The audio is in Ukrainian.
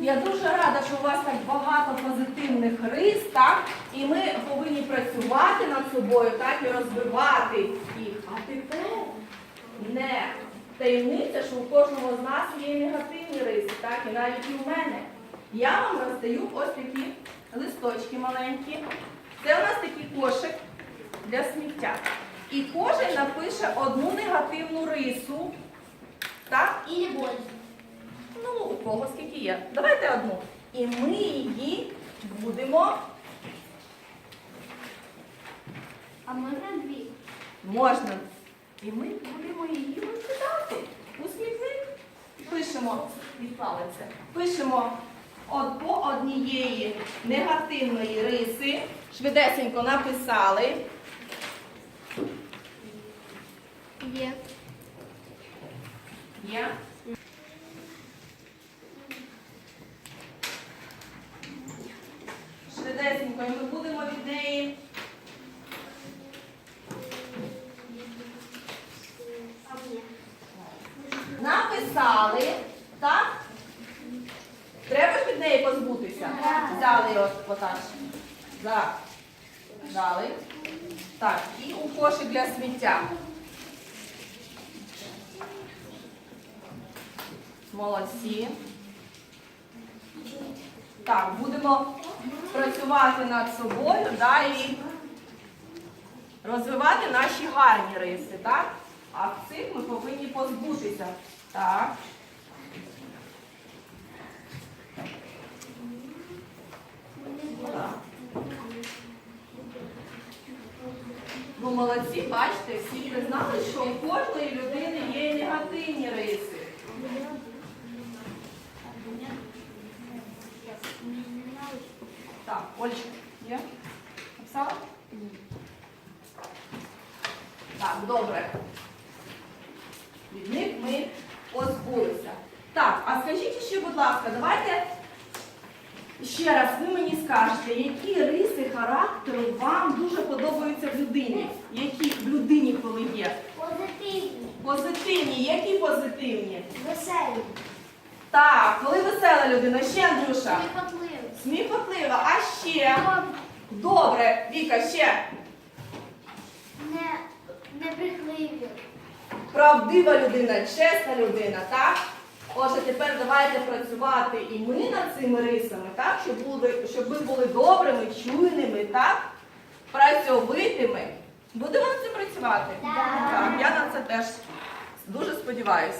Я дуже рада, що у вас так багато позитивних рис, так? І ми повинні працювати над собою, так, і розвивати їх. А тепер не таємниця, що у кожного з нас є негативні риси, так, і навіть і в мене. Я вам роздаю ось такі листочки маленькі. Це у нас такий кошик для сміття. І кожен напише одну негативну рису. Так? Больше. Ну, у кого скільки є. Давайте одну. І ми її будемо, А можно две? можна. І ми будемо її викидати у смітник. Пишемо, це. Пишемо от по однієї негативної риси. Швидесенько написали. Е. Є. Швидесенько, і ми будемо від неї написали, так? Треба ж від неї позбутися. Так. Взяли. За. Взяли. Так, і у кошик для сміття. Молодці. Так, будемо працювати над собою, да, і розвивати наші гарні риси, так? А цих ми повинні позбутися. Так. Ну, молодці, бачите, всі признали, що у кожної людини є негативні риси. Так, Олечка, є? Написала? Так, добре. Від них ми позбулися. Так, а скажіть ще, будь ласка, давайте ще раз ви мені скажете, які риси характеру вам дуже подобаються в людині? Які в людині, коли є? Позитивный. Позитивні, які позитивні? Веселый. Так, коли весела людина, ще Андрюша. Смехотливый. Сміхотлива, а ще. Добре, Віка, ще. Не, не брехливий. Правдива людина, чесна людина, так? Отже, тепер давайте працювати і ми над цими рисами, так? Щоб, були, щоб ми були добрими, чуйними, так? Працьовитими. Будемо над цим працювати? Так. Так, я на це теж дуже сподіваюся.